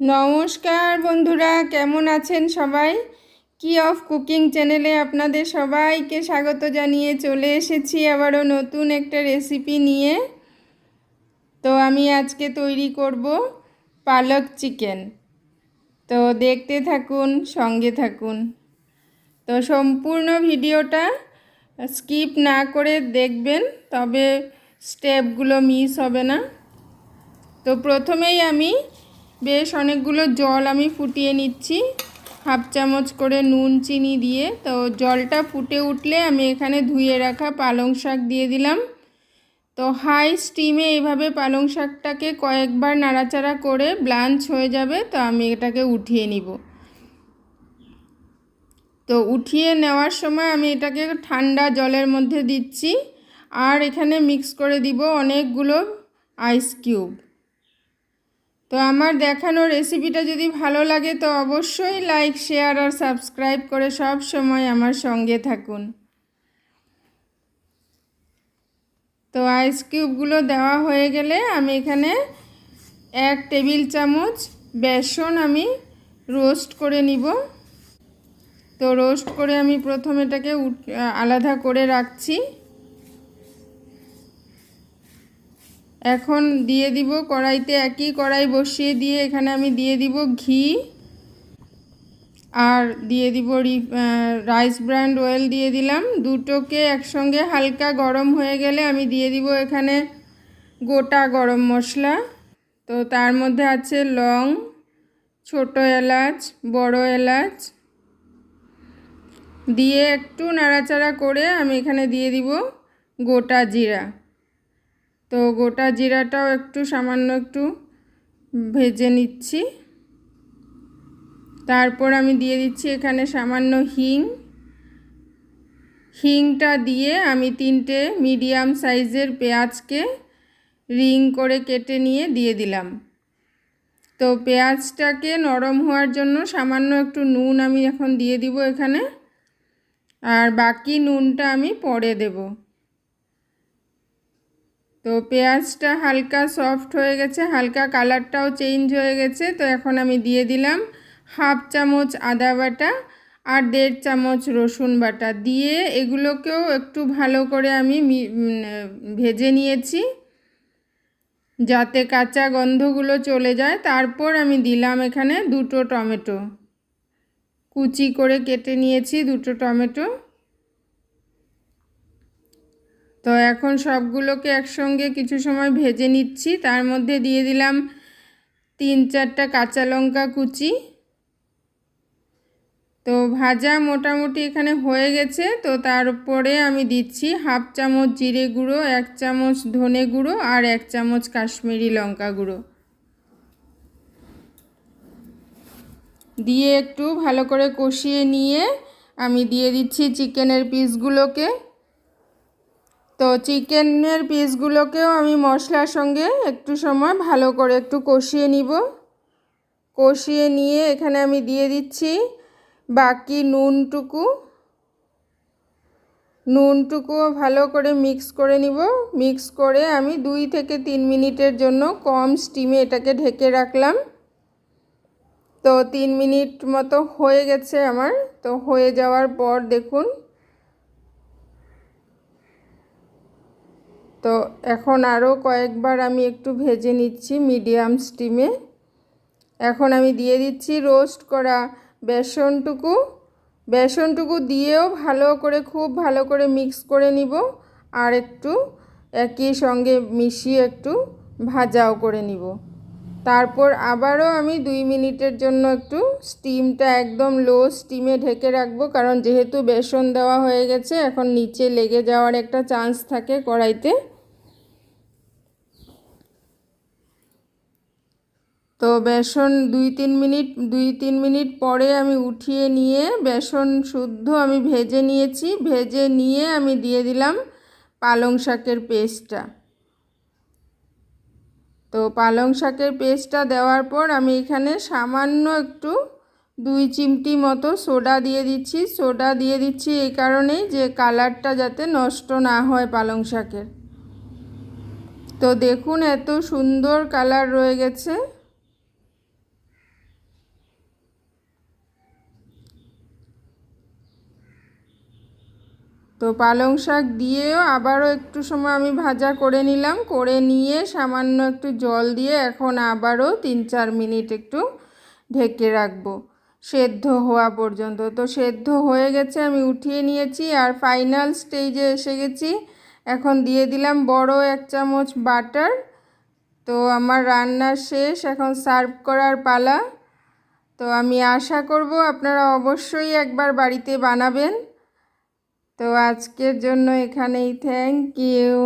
নমস্কার বন্ধুরা, কেমন আছেন সবাই? কি অফ কুকিং চ্যানেলে আপনাদের সবাইকে স্বাগত জানিয়ে চলে এসেছি আবারও নতুন একটা রেসিপি নিয়ে। তো আমি আজকে তৈরি করব পালক চিকেন। তো দেখতে থাকুন, সঙ্গে থাকুন। তো সম্পূর্ণ ভিডিওটা স্কিপ না করে দেখবেন, তবে স্টেপগুলো মিস হবে না। তো প্রথমেই আমি বেশ অনেকগুলো জল আমি ফুটিয়ে নিচ্ছি। হাফ চামচ করে নুন, চিনি দিয়ে। তো জলটা ফুটে উঠলে আমি এখানে ধুয়ে রাখা পালং শাক দিয়ে দিলাম। তো হাই স্টিমে এইভাবে পালং শাকটাকে কয়েকবার নাড়াচাড়া করে ব্লাঞ্চ হয়ে যাবে, তো আমি এটাকে উঠিয়ে নিব। তো উঠিয়ে নেওয়ার সময় আমি এটাকে ঠান্ডা জলের মধ্যে দিচ্ছি। আর এখানে মিক্স করে দিব অনেকগুলো আইস কিউব। তো আমার দেখানো রেসিপিটা যদি ভালো লাগে, তো অবশ্যই লাইক শেয়ার আর সাবস্ক্রাইব করে সব সময় আমার সঙ্গে থাকুন। তো আইস কিউবগুলো দেওয়া হয়ে গেলে আমি এখানে এক টেবিল চামচ বেসন আমি রোস্ট করে নিব। তো রোস্ট করে আমি প্রথম এটাকে আলাদা করে রাখছি। এখন দিয়ে দিব কড়াইতে একই কড়াই বসিয়ে দিয়ে এখানে আমি দিয়ে দিব ঘি। আর দিয়ে দিব রাইস ব্র্যান্ড অয়েল দিয়ে দিলাম। দুটোকে একসঙ্গে হালকা গরম হয়ে গেলে আমি দিয়ে দিব এখানে গোটা গরম মশলা। তো তার মধ্যে আছে লং, ছোট এলাচ, বড় এলাচ। দিয়ে একটু নাড়াচাড়া করে আমি এখানে দিয়ে দিব গোটা জিরা। তো গোটা জিরাটাও একটু সামান্য একটু ভেজে নিচ্ছি। তারপর আমি দিয়ে দিচ্ছি এখানে সামান্য হিং। হিংটা দিয়ে আমি তিনটে মিডিয়াম সাইজের পেঁয়াজকে রিং করে কেটে নিয়ে দিয়ে দিলাম। তো পেঁয়াজটাকে নরম হওয়ার জন্য সামান্য একটু নুন আমি এখন দিয়ে দিব এখানে। আর বাকি নুনটা আমি পরে দেবো। তো পেঁয়াজটা হালকা সফট হয়ে গেছে, হালকা কালারটাও চেঞ্জ হয়ে গেছে, তো এখন আমি দিয়ে দিলাম হাফ চামচ আদা বাটা আর দেড় চামচ রসুন বাটা। দিয়ে এগুলোকেও একটু ভালো করে আমি ভেজে নিয়েছি যাতে কাঁচা গন্ধগুলো চলে যায়। তারপর আমি দিলাম এখানে দুটো টমেটো। কুচি করে কেটে নিয়েছি দুটো টমেটো। তো এখন সবগুলোকে একসঙ্গে কিছু সময় ভেজে নিচ্ছি। তার মধ্যে দিয়ে দিলাম তিন চারটা কাঁচা লঙ্কা কুচি। তো ভাজা মোটামুটি এখানে হয়ে গেছে। তো তারপরে আমি দিচ্ছি হাফ চামচ জিরে গুঁড়ো, এক চামচ ধনে গুঁড়ো আর এক চামচ কাশ্মীরি লঙ্কা গুঁড়ো। দিয়ে একটু ভালো করে কষিয়ে নিয়ে আমি দিয়ে দিচ্ছি চিকেনের পিসগুলোকে। তো চিকেনের পিসগুলোকেও আমি মশলার সঙ্গে একটু সময় ভালো করে একটু কষিয়ে নিব। কষিয়ে নিয়ে এখানে আমি দিয়ে দিচ্ছি বাকি নুনটুকু। নুনটুকুও ভালো করে মিক্স করে নিব। মিক্স করে আমি দুই থেকে তিন মিনিটের জন্য কম স্টিমে এটাকে ঢেকে রাখলাম। তো তিন মিনিট মতো হয়ে গেছে আমার। তো হয়ে যাওয়ার পর দেখুন তো এখন আরও কয়েকবার আমি একটু ভেজে নিচ্ছি মিডিয়াম স্টিমে। এখন আমি দিয়ে দিচ্ছি রোস্ট করা বেসনটুকু। বেসনটুকু দিয়েও ভালো করে, খুব ভালো করে মিক্স করে নিব আর একটু একই সঙ্গে মিশিয়ে একটু ভাজাও করে নিব। তারপর আবারও আমি দুই মিনিটের জন্য একটু স্টিমটা একদম লো স্টিমে ঢেকে রাখব, কারণ যেহেতু বেসন দেওয়া হয়ে গেছে, এখন নিচে লেগে যাওয়ার একটা চান্স থাকে কড়াইতে তো বেসন দুই তিন মিনিট, দুই তিন মিনিট পরে আমি উঠিয়ে নিয়ে বেসন শুদ্ধ আমি ভেজে নিয়েছি। ভেজে নিয়ে আমি দিয়ে দিলাম পালং শাকের পেস্টটা। তো পালং শাকের পেস্টটা দেওয়ার পর আমি এখানে সামান্য একটু দুই চিমটি মতো সোডা দিয়ে দিচ্ছি। সোডা দিয়ে দিচ্ছি এই কারণেই যে কালারটা যাতে নষ্ট না হয় পালং শাকের। তো দেখুন এত সুন্দর কালার রয়ে গেছে। তো পালং শাক দিয়েও আবারও একটু সময় আমি ভাজা করে নিলাম। করে নিয়ে সামান্য একটু জল দিয়ে এখন আবারও তিন চার মিনিট একটু ঢেকে রাখব। সেদ্ধ হওয়া পর্যন্ত। তো সেদ্ধ হয়ে গেছে, আমি উঠিয়ে নিয়েছি আর ফাইনাল স্টেজে এসে গেছি। এখন দিয়ে দিলাম বড় এক চামচ বাটার। তো আমার রান্না শেষ, এখন সার্ভ করার পালা। তো আমি আশা করব আপনারা অবশ্যই একবার বাড়িতে বানাবেন। তো আজকের জন্য এখানেই থ্যাংক ইউ